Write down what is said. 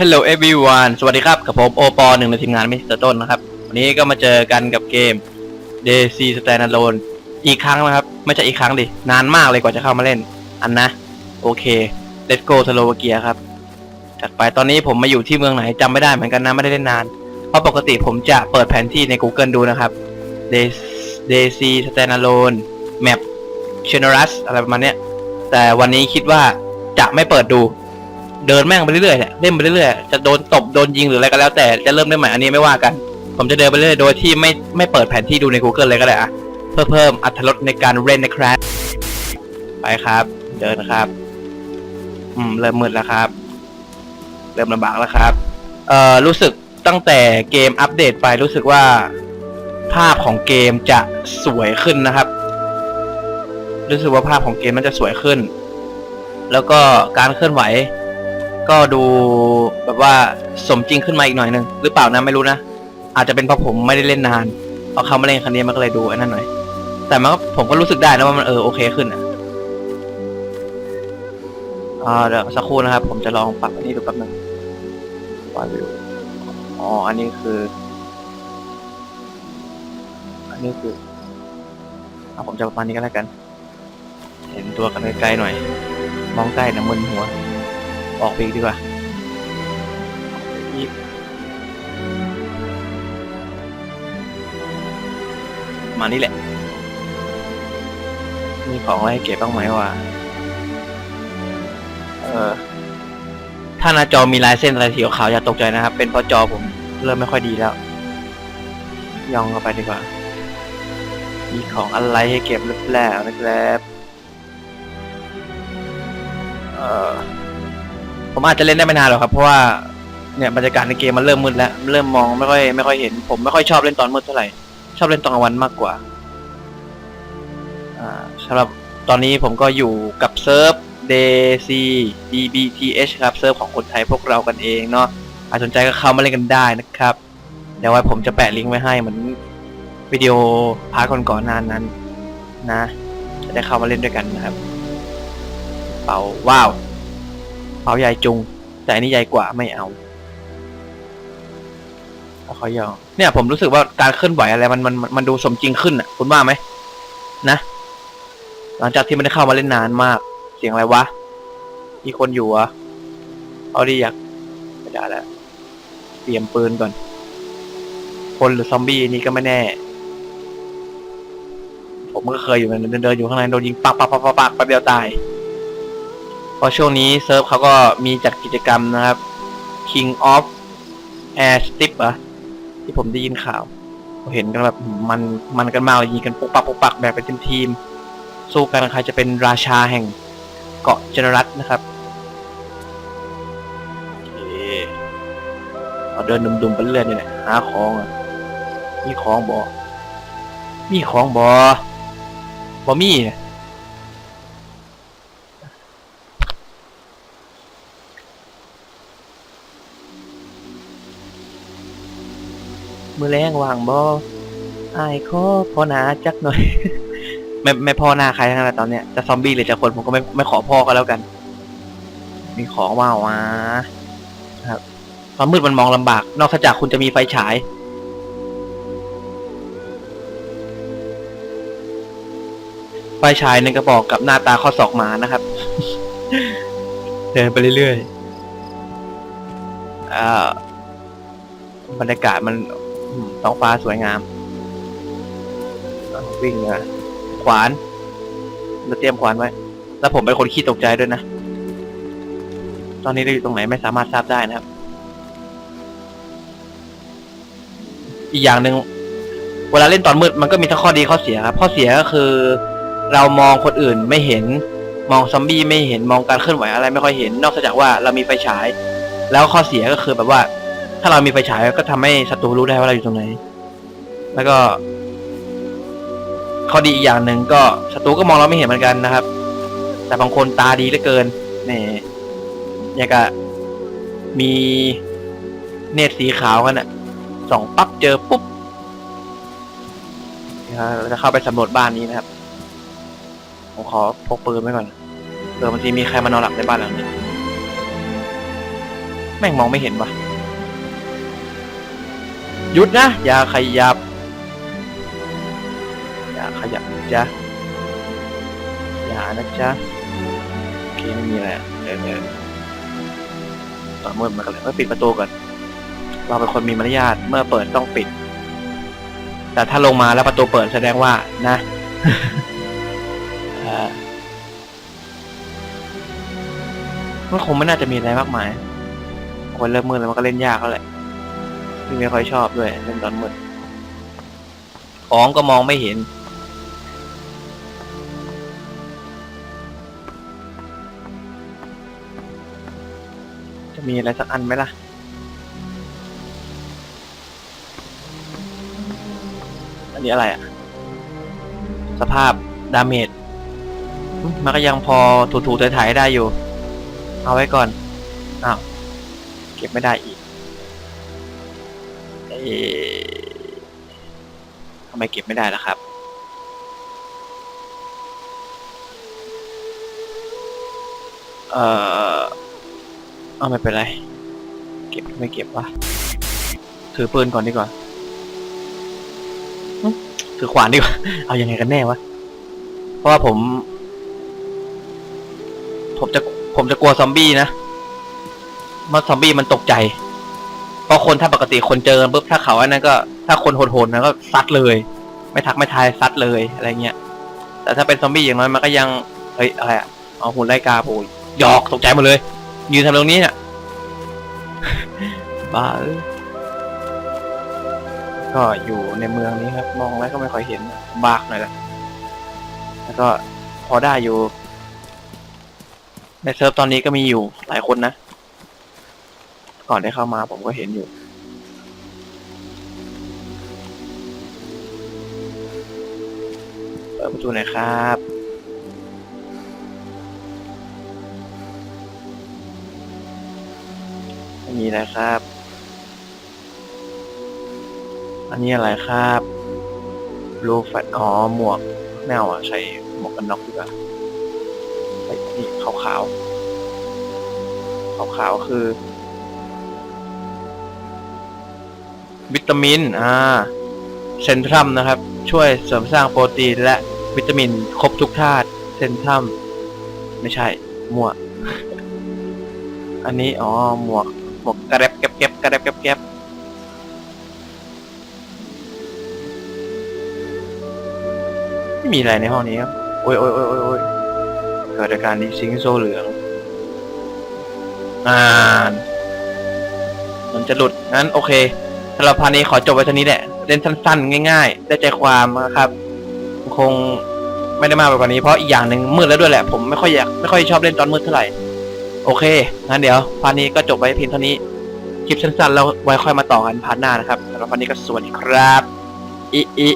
Hello everyone สวัสดีครับ กับผมโอปอหนึ่งในทีมงานมิสเตอร์ต้นนะครับ วันนี้ก็มาเจอกันกับเกม DC Standalone อีกครั้งนะครับ ไม่ใช่อีกครั้งดิ นานมากเลยกว่าจะเข้ามาเล่น อันนะ โอเค Let's go สโลวาเกียครับ จัดไปตอนนี้ผมมาอยู่ที่เมืองไหนจำไม่ได้เหมือนกันนะ ไม่ได้เล่นนาน เพราะปกติผมจะเปิดแผนที่ใน Google ดูนะครับ DC Standalone Map c h e n e r u s อะไรประมาณเนี้ย แต่วันนี้คิดว่าจะไม่เปิดดู เดินแม่งไปเรื่อยๆแหละเล่นไปเรื่อยๆจะโดนตบโดนยิงหรืออะไรก็แล้วแต่จะเริ่มได้ใหม่อันนี้ไม่ว่ากัน ผมจะเดินไปเรื่อยๆโดยที่ไม่ไม่เปิดแผนที่ดูใน Google เลยก็ได้อะเพื่อเพิ่มอรรถรสในการเล่นนะครับไปครับ เดินครับ อืมเริ่มมืดแล้วครับ เริ่มลำบากแล้วครับ เอ่อรู้สึกตั้งแต่เกมอัปเดตไปรู้สึกว่า ภาพของเกมจะสวยขึ้นนะครับ รู้สึกว่าภาพของเกมมันจะสวยขึ้น แล้วก็การเคลื่อนไหว ก็ดูแบบว่าสมจริงขึ้นมาอีกหน่อยหนึ่งหรือเปล่านะไม่รู้นะอาจจะเป็นเพราะผมไม่ได้เล่นนานเอาเขามาเล่นครั้งนี้มันก็เลยดูไอ้นั่นหน่อย แต่มันก็ผมก็รู้สึกได้นะว่ามันเออโอเคขึ้นอะอ่าเดี๋ยวสักครู่นะครับ ผมจะลองปรับอันนี้ดูแป๊บนึงวาดวิวอ๋ออันนี้คือ อันนี้คือเอาผมจะประมาณนี้ก็แล้วกัน เห็นตัวกันไกลๆหน่อย มองใกล้นะมึนหัว ออกไปอีกดีกว่าอีกมานี่แหละ มีของอะไรให้เก็บบ้างไหมวะ เออ ถ้าหน้าจอมีลายเส้นอะไรสีขาวๆอย่าตกใจนะครับ เป็นเพราะจอผมเริ่มไม่ค่อยดีแล้วย่องเข้าไปดีกว่า มีของอะไรให้เก็บหรือเปล่านะครับ เออ ผมอาจจะเล่นได้ไม่นานหรอกครับ เพราะว่าเนี่ยบรรยากาศในเกมมันเริ่มมืดแล้วเริ่มมองไม่ค่อยไม่ค่อยเห็น ผมไม่ค่อยชอบเล่นตอนมืดเท่าไหร่ชอบเล่นตอนกลางวันมากกว่าอ่าสำหรับตอนนี้ผมก็อยู่กับเซิร์ฟ DC DBTH ครับเซิร์ฟของคนไทยพวกเรากันเองเนาะใครสนใจก็เข้ามาเล่นกันได้นะครับ เดี๋ยวไว้ผมจะแปะลิงก์ไว้ให้เหมือนวิดีโอพาร์ทก่อนๆนานนั้น นะ จะได้เข้ามาเล่นด้วยกันนะครับ เป่าว้าว เป่าใหญ่จุง แต่อันนี้ใหญ่กว่าไม่เอาเขายอมเนี่ยผมรู้สึกว่าการเคลื่อนไหวอะไรมันมันมันมันดูสมจริงขึ้นอะ คุณว่าไหมนะ หลังจากที่ไม่ได้เข้ามาเล่นนานมาก เสียงอะไรวะมีคนอยู่เหรอะเอาดีอยากไม่ได้แล้วเตรียมปืนก่อน คนหรือซอมบี้นี่ก็ไม่แน่ ผมก็เคยอยู่เหมือนเดินอยู่ข้างในโดนยิงปักปักปักปักปักแป๊บเดียวตาย ราะช่วงนี้เซิร์ฟเขาก็มีจัดกิจกรรมนะครับ King of Air Strip อะที่ผมได้ยินข่าวเห็นกันแบบมันมันกันมากเลยยิงกันปุกปักปุกปักแบบเป็นทีมสู้กันใครจะเป็นราชาแห่งเกาะเจนรัตนะครับโอเราเดินดุมๆไปเรื่อยนี่แหละหาของอะมีของบอมีของบอบอมี มือแรงวางบอไอ้ายขอพ่อหนาจักหน่อย ไม่ไม่พ่อหน้าใครทั้งนั้นแหละตอนเนี้ยจะซอมบี้หรือจะคนผมก็ไม่ไม่ขอพ่อก็แล้วกัน มีของว่าวะครับความมืดมันมองลำบาก นอกจากคุณจะมีไฟฉาย ไฟฉายหนึ่งกระบอกกับหน้าตาข้อศอกหมานะครับ เดินไปเรื่อยๆอ่าบรรยากาศมัน ท้องฟ้าสวยงามวิ่งเลยขวานเราเตรียมขวานไว้ แล้วผมเป็นคนขี้ตกใจด้วยนะ ตอนนี้เราอยู่ตรงไหนไม่สามารถทราบได้นะครับ อีกอย่างหนึ่งเวลาเล่นตอนมืดมันก็มีทั้งข้อดีข้อเสียครับ ข้อเสียก็คือเรามองคนอื่นไม่เห็น มองซอมบี้ไม่เห็น มองการเคลื่อนไหวอะไรไม่ค่อยเห็น นอกจากว่าเรามีไฟฉาย แล้วข้อเสียก็คือแบบว่า ถ้าเรามีไฟฉายก็ทำให้ศัตรูรู้ได้ว่าเราอยู่ตรงไหน แล้วก็ข้อดีอีกอย่างหนึ่งก็ศัตรูก็มองเราไม่เห็นเหมือนกันนะครับ แต่บางคนตาดีเหลือเกินนี่อย่างกับมีเนตรสีขาวกันอะสองปั๊บเจอปุ๊บเราจะเข้าไปสำรวจบ้านนี้นะครับ ผมขอพกปืนไว้ก่อนเผื่อบางทีมีใครมานอนหลับในบ้านหลังนี้ม่งมองไม่เห็นวะ หยุดนะ อย่าขยับ อย่าขยับนะจ๊ะอย่านะจ๊ะโอเคไม่มีอะไรเออเออตอนมืดมากันเลยเออปิดประตูก่อนเราเป็นคนมีมารยาทเมื่อเปิดต้องปิด แต่ถ้าลงมาแล้วประตูเปิดแสดงว่านะเออมันคงไม่น่าจะมีอะไรมากมายคนเริ่มมืดแล้วมันก็เล่นยากแล้วแหละ พี่ไม่ค่อยชอบด้วยเล่นตอนมืดของก็มองไม่เห็น จะมีอะไรสักอันไหมล่ะอันนี้อะไรอะสภาพดาเมจอืมมันก็ยังพอถูๆถ่ายๆได้อยู่ เอาไว้ก่อนอ้าวเก็บไม่ได้อีกเอ๊ะ ทำไมเก็บไม่ได้ล่ะครับ เอ่อ เอาไม่เป็นไร เก็บไม่เก็บวะ ถือปืนก่อนดีกว่า ถือขวานดีกว่า เอาอยังไงกันแน่วะ เพราะว่าผม ผมจะ ผมจะกลัวซอมบี้นะเมันซอมบี้มันตกใจ เพราะคนถ้าปกติคนเจอปุ๊บถ้าเขาอันนั้นก็ ถ้าคนโหดๆนะก็ซัดเลย ไม่ทักไม่ทายซัดเลยอะไรเงี้ยแต่ถ้าเป็นซอมบี้อย่างน้อยมันก็ยังเฮ้ยอะไรอะเอาหุ่นไล่กาโอ้ยหยอกตกใจหมดเลย ยืนทำตรงนี้เนี่ยบ้าก็อยู่ในเมืองนี้ครับ มองแล้วก็ไม่ค่อยเห็นบากหน่อยละแล้วก็พอได้อยู่ ในเซิร์ฟตอนนี้ก็มีอยู่หลายคนนะ ก่อนได้เข้ามาผมก็เห็นอยู่ เปิดประตูหน่อยครับ ไม่มีอะไรครับ อันนี้อะไรครับรูฟัดอ๋อหมวกแมวอะใช้หมวกกันน็อกดีกว่าไอ้นี่ขาวขาวขาวขาวๆคือ วิตามิน อ่า เซนทรัมนะครับ ช่วยเสริมสร้างโปรตีนและวิตามินครบทุกธาตุ เซนทรัม ไม่ใช่มั่วอันนี้ อ๋อ หมวก หมวกกระแรบแก็บแก็บกระแรบแก็บแก็บไม่มีอะไรในห้องนี้ครับ โอ้ยโอ้ยโอ้ยโอ้ยโอ้ยเกิดอาการดีซิงโซเหลือง อ่า มันจะหลุด งั้น โอเค สำหรับพาร์ทนี้ขอจบไว้เท่านี้แหละ เล่นสั้นๆ ง่ายๆ ได้ใจความนะครับ คงไม่ได้มากไปกว่านี้เพราะอีกอย่างหนึ่งมืดแล้วด้วยแหละ ผมไม่ค่อยอยากไม่ค่อยชอบเล่นตอนมืดเท่าไหร่ โอเค งั้นเดี๋ยวพาร์ทนี้ก็จบไว้เพียงเท่านี้ คลิปสั้นๆ แล้วไว้ค่อยมาต่อกันพาร์ทหน้านะครับสำหรับพาร์ทนี้ก็สวัสดีครับ อิอิ